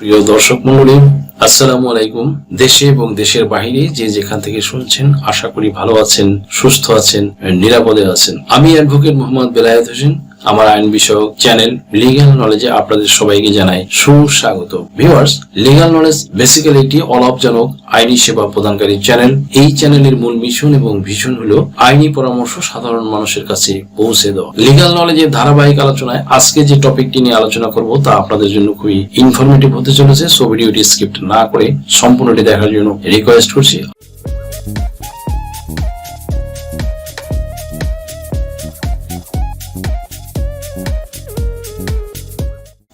প্রিয় দর্শক মন্ডলী, আসসালামু আলাইকুম। দেশে এবং দেশের বাহিরে যে যেখান থেকে শুনছেন, আশা করি ভালো আছেন, সুস্থ আছেন, নিরাপদে আছেন। আমি অ্যাডভোকেট মোহাম্মদ বেলায়েত হোসেন। আমার আইন বিষয়ক চ্যানেল লিগ্যাল নলেজে আপনাদের সবাইকে জানাই সুস্বাগত। ভিউয়ার্স লিগ্যাল নলেজ বেসিক্যালি একটি অলাভজনক আইনি সেবা প্রদানকারী চ্যানেল। এই চ্যানেলের মূল মিশন এবং ভিশন হলো আইনি পরামর্শ সাধারণ মানুষের কাছে পৌঁছে দেওয়া। লিগ্যাল নলেজের ধারাবাহিক আলোচনায় আজকে যে টপিকটি নিয়ে আলোচনা করব তা আপনাদের জন্য খুবই ইনফরমেটিভ হতে চলেছে সো ভিডিওটি স্কিপ্ট না করে সম্পূর্ণটি দেখার জন্য রিকোয়েস্ট করছি।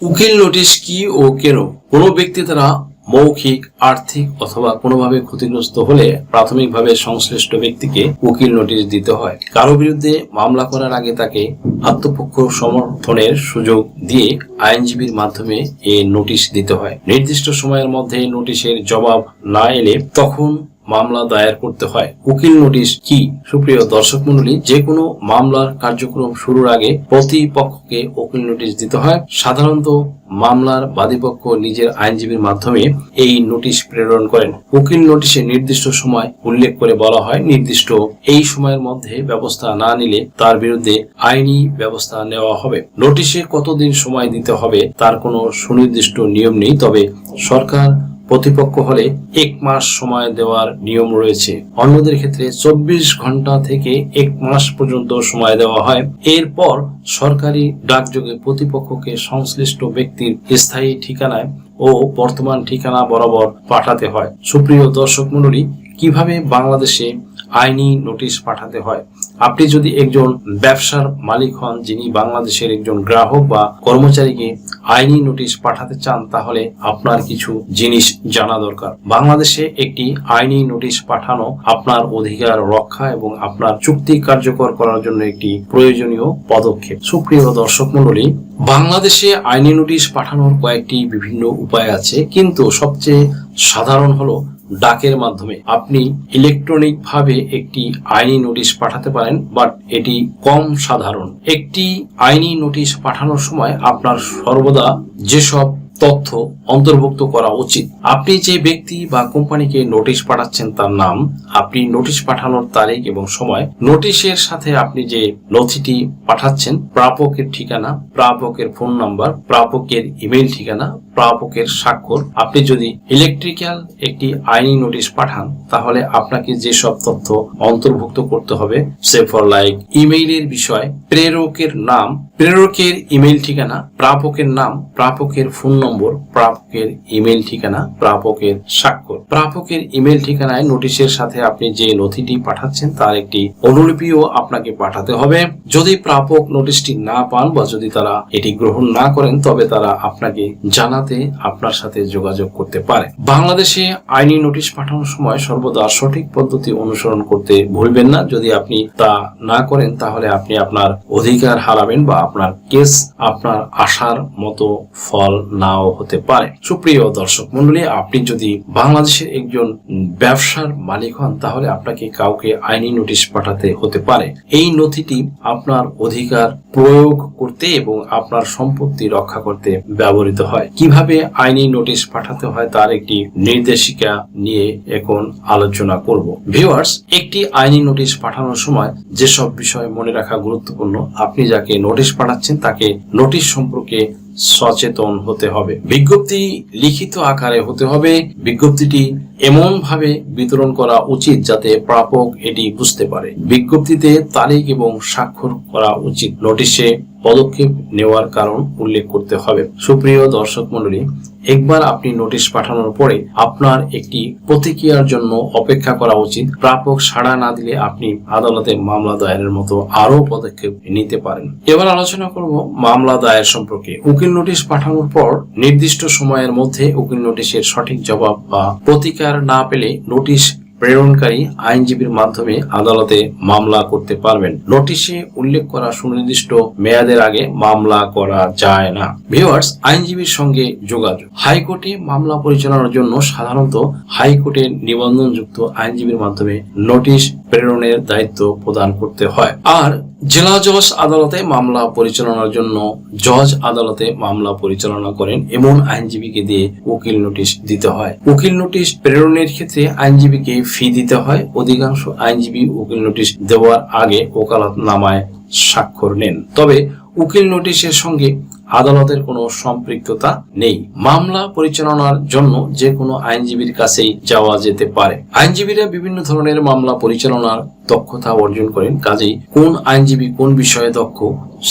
উকিল নোটিশ কি ও কেন? কোনো ব্যক্তি দ্বারা মৌখিক, আর্থিক অথবা কোনোভাবে ক্ষতিগ্রস্ত হলে প্রাথমিকভাবে সংশ্লিষ্ট ব্যক্তিকে উকিল নোটিশ দিতে হয়। কারও বিরুদ্ধে মামলা করার আগে তাকে আত্মপক্ষ সমর্থনের সুযোগ দিয়ে আইনজীবীর মাধ্যমে এ নোটিশ দিতে হয়। নির্দিষ্ট সময়ের মধ্যে নোটিশের জবাব না এলে তখন মামলা দায়ের করতে হয়। উকিল নোটিশ কি? সুপ্রিয় দর্শক মন্ডলী যে কোনো মামলার কার্যক্রম শুরুর আগে প্রতিপক্ষকে উকিল নোটিশ দিতে হয়। সাধারণত মামলার বাদীপক্ষ নিজের আইনজীবীর মাধ্যমে এই নোটিশ প্রেরণ করেন। উকিল নোটিশে নির্দিষ্ট সময় উল্লেখ করে বলা হয়, নির্দিষ্ট এই সময়ের মধ্যে ব্যবস্থা না নিলে তার বিরুদ্ধে আইনি ব্যবস্থা নেওয়া হবে। নোটিশে কতদিন সময় দিতে হবে তার কোনো সুনির্দিষ্ট নিয়ম নেই, তবে সরকার প্রতিপক্ষ হলে এক মাস সময় দেওয়ার নিয়ম রয়েছে। অন্যদের ক্ষেত্রে চব্বিশ ঘণ্টা থেকে এক মাস পর্যন্ত সময় দেওয়া হয়। এরপর সরকারি ডাকযোগে প্রতিপক্ষকে সংশ্লিষ্ট ব্যক্তির স্থায়ী ঠিকানায় ও বর্তমান ঠিকানা বরাবর পাঠাতে হয়। সুপ্রিয় দর্শক মণ্ডলী, কীভাবে বাংলাদেশে আইনি নোটিশ পাঠাতে হয়? আপনি যদি একজন ব্যবসার মালিক হন, যিনি বাংলাদেশের একজন গ্রাহক বা কর্মচারীকে আইনি নোটিশ পাঠাতে চান, তাহলে আপনার কিছু জিনিস জানা দরকার। বাংলাদেশে একটি আইনি নোটিশ পাঠানো আপনার অধিকার রক্ষা এবং আপনার চুক্তি কার্যকর করার জন্য একটি প্রয়োজনীয় পদক্ষেপ। সুপ্রিয় দর্শক মণ্ডলী, বাংলাদেশে আইনি নোটিশ পাঠানোর কয়েকটি বিভিন্ন উপায় আছে, কিন্তু সবচেয়ে সাধারণ হলো ডাকের মাধ্যমে আপনি ইলেকট্রনিক ভাবে একটি আইনি নোটিশ পাঠাতে পারেন বাট এটি কম সাধারণ। একটি আইনি নোটিশ পাঠানোর সময় আপনার সর্বদা যেসব তথ্য অন্তর্ভুক্ত করা উচিত। আপনি যে ব্যক্তি বা কোম্পানিকে নোটিশ পাঠাচ্ছেন তার নাম, আপনি নোটিশ পাঠানোর তারিখ এবং সময়, নোটিশের সাথে আপনি যে নথিটি পাঠাচ্ছেন, প্রাপকের ঠিকানা, প্রাপকের ফোন নাম্বার, প্রাপকের ইমেল ঠিকানা, প্রাপকের স্বাক্ষর, আপনি যদি ইলেকট্রিক্যাল একটি আইনি নোটিশ পাঠান, তাহলে আপনাকে যেসব তথ্য অন্তর্ভুক্ত করতে হবে, সে ফর লাইক ইমেইলের বিষয়, প্রেরকের নাম প্রেরকের ইমেল ঠিকানা, প্রাপকের নাম, প্রাপকের ফোন নম্বর, প্রাপকের ইমেল ঠিকানা, প্রাপকের স্বাক্ষর। প্রাপকের ইমেল ঠিকানায় নোটিশের সাথে আপনি যে নথিটি পাঠাচ্ছেন, তার একটি অনুলিপিও আপনাকে পাঠাতে হবে। যদি প্রাপক নোটিশটি না পান বা যদি তারা এটি গ্রহণ না করেন, তবে তারা আপনাকে জানাতে আপনার সাথে যোগাযোগ করতে পারে। বাংলাদেশে আইনি নোটিশ পাঠানোর সময় সর্বদা সঠিক পদ্ধতি অনুসরণ করতে ভুলবেন না। যদি আপনি তা না করেন, তাহলে আপনি আপনার অধিকার হারাবেন বা আপনার কেস, আপনার আশার মতো ফল নাও হতে পারে। সুপ্রিয় দর্শক মন্ডলী আপনি যদি বাংলাদেশের একজন ব্যবসার মালিক হন, তাহলে আপনাকে কাউকে আইনি নোটিশ পাঠাতে হতে পারে। এই নথিটি আপনার অধিকার প্রয়োগ করতে এবং আপনার সম্পত্তি রক্ষা করতে ব্যবহৃত হয়। কীভাবে আইনি নোটিশ পাঠাতে হয়, তার একটি নির্দেশিকা নিয়ে এখন আলোচনা করব। ভিউয়ার্স, একটি আইনি নোটিশ পাঠানোর সময় যেসব বিষয় মনে রাখা গুরুত্বপূর্ণ, আপনি যাকে নোটিশ পাঠাচ্ছেন তাকে নোটিশ সম্পর্কে সচেতন হতে হবে। বিজ্ঞপ্তি লিখিত আকারে হতে হবে। বিজ্ঞপ্তিটি এমন ভাবে বিতরণ করা উচিত যাতে প্রাপক এটি বুঝতে পারে। বিজ্ঞপ্তিতে তারিখ এবং স্বাক্ষর করা উচিত। নোটিশে পদক্ষেপ নেওয়ার কারণ উল্লেখ করতে হবে। সুপ্রিয় দর্শক মন্ডলী একবার আপনি নোটিশ পাঠানোর পরে আপনার একটি প্রতিক্রিয়ার জন্য অপেক্ষা করা উচিত। প্রাপক সাড়া না দিলে আপনি আদালতে মামলা দায়েরের মতো আরও পদক্ষেপ নিতে পারেন। এবার আলোচনা করব মামলা দায়ের সম্পর্কে। উকিল নোটিশ পাঠানোর পর নির্দিষ্ট সময়ের মধ্যে উকিল নোটিশের সঠিক জবাব বা প্রতিকার না পেলে নোটিশ প্রেরণকারী আইনজীবীর মাধ্যমে আদালতে মামলা করতে পারবেন। নোটিশে উল্লেখ করা সুনির্দিষ্ট মেয়াদের আগে মামলা করা যায় না। ভিউয়ার্স, আইনজীবীর সঙ্গে যোগাযোগ। হাইকোর্টে মামলা পরিচালনার জন্য সাধারণত হাইকোর্টের নিবন্ধনযুক্ত আইনজীবীর মাধ্যমে নোটিশ প্রেরণের দায়িত্ব প্রদান করতে হয়। আর জেলা জজ আদালতে মামলা পরিচালনার জন্য জজ আদালতে মামলা পরিচালনা করেন এমন আইনজীবীকে দিয়ে উকিল নোটিশ দিতে হয়। উকিল নোটিশ প্রেরণের ক্ষেত্রে আইনজীবীকে ফি দিতে হয়। অধিকাংশ আইনজীবী উকিল নোটিশ দেওয়ার আগে ওকালত নামায় স্বাক্ষর নেন। তবে উকিল নোটিশের সঙ্গে আদালতের কোনো সম্পৃক্ততা নেই। মামলা পরিচালনার জন্য যে কোনো আইনজীবীর কাছেই যাওয়া যেতে পারে। আইনজীবীরা বিভিন্ন ধরনের মামলা পরিচালনার দক্ষতা অর্জন করেন। কাজেই কোন আইনজীবী কোন বিষয়ে দক্ষ,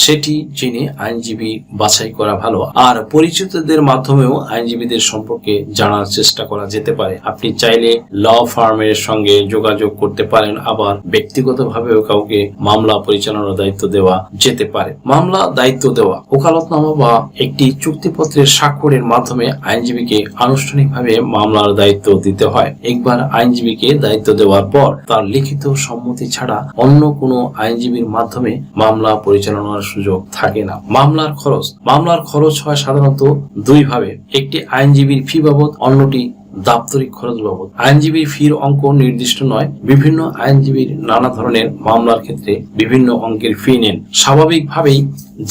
সেটি জেনে আইনজীবী বাছাই করা ভালো। আর পরিচিতদের মাধ্যমেও আইনজীবীদের সম্পর্কে জানার চেষ্টা করা যেতে পারে। আপনি চাইলে ল ফার্মের সঙ্গে যোগাযোগ করতে পারেন, আবার ব্যক্তিগতভাবেও কাউকে মামলা পরিচালনার দায়িত্ব দেওয়া যেতে পারে। মামলা দায়িত্ব দেওয়া, ওকালতনামা বা একটি চুক্তিপত্রের স্বাক্ষরের মাধ্যমে আইনজীবীকে আনুষ্ঠানিকভাবে মামলার দায়িত্ব দিতে হয়। একবার আইনজীবীকে দায়িত্ব দেওয়ার পর তার লিখিত সম্মতি ছাড়া অন্য কোনো আইনজীবীর মাধ্যমে মামলা পরিচালনার সুযোগ থাকে না। মামলার খরচ মামলার খরচ হয় সাধারণত দুইভাবে। একটি আইনজীবীর ফি বাবদ, অন্যটি দাপ্তরিক খরচ বাবদ। আইনজীবীর ফির অঙ্ক নির্দিষ্ট নয়, বিভিন্ন আইনজীবীর নানা ধরনের মামলার ক্ষেত্রে বিভিন্ন অঙ্কের ফি নেন। স্বাভাবিকভাবেই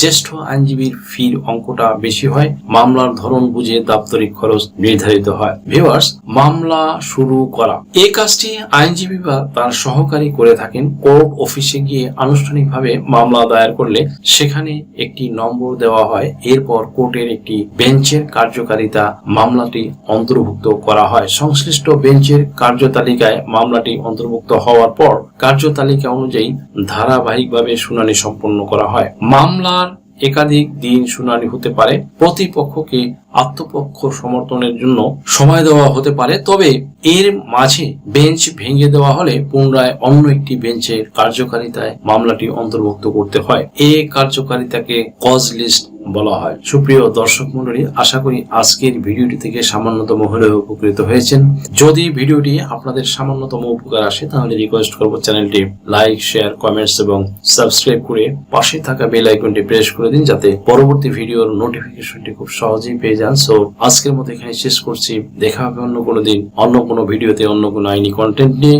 জ্যেষ্ঠ আইনজীবীর ফির অঙ্কটা বেশি হয়, মামলার ধরন বুঝে দাপ্তরিক খরচ নির্ধারিত হয়। ভিউয়ার্স, মামলা শুরু করা। এই কাজটি আইনজীবী বা তার সহকারী করে থাকেন। কোর্ট অফিসে গিয়ে আনুষ্ঠানিকভাবে মামলা দায়ের করলে সেখানে একটি নম্বর দেওয়া হয়। এরপর কোর্টের একটি বেঞ্চের কার্যকারিতা মামলাটি অন্তর্ভুক্ত করা। হয়। সংশ্লিষ্ট বেঞ্চের কার্যতালিকায় মামলাটি অন্তর্ভুক্ত হওয়ার পর কার্যতালিকা অনুযায়ী ধারাবাহিকভাবে শুনানি সম্পন্ন করা হয়। মামলার একাধিক দিন শুনানি হতে পারে। প্রতিপক্ষকে আত্মপক্ষ সমর্থনের জন্য সময় দেওয়া হতে পারে। তবে এর মাঝে বেঞ্চ ভেঙে দেওয়া হলে পুনরায় অন্য একটি বেঞ্চের কার্যকারিতায় মামলাটি অন্তর্ভুক্ত করতে হয়। এ কার্যকারিতাকে কজ লিস্ট বলা হয়। সুপ্রিয় দর্শক মন্ডলী আশা করি আজকের ভিডিওটি থেকে সামান্যতম হলেও উপকৃত হয়েছেন। যদি ভিডিওটি আপনাদের সামান্যতম উপকার আসে, তাহলে রিকোয়েস্ট করব চ্যানেলটি লাইক শেয়ার কমেন্টস এবং সাবস্ক্রাইব করে পাশে থাকা বেল আইকনটি প্রেস করে দিন, যাতে পরবর্তী ভিডিওর নোটিফিকেশনটি খুব সহজেই পেয়ে যান। সো আজকের মতো এখানে শেষ করছি। দেখা হবে অন্য কোনো দিন, অন্য কোনো ভিডিওতে, অন্য কোনো আইনি কন্টেন্ট নিয়ে।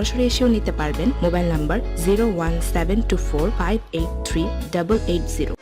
সরাসরি এসেও নিতে পারবেন mobile number zero one seven two four five eight three double eight zero.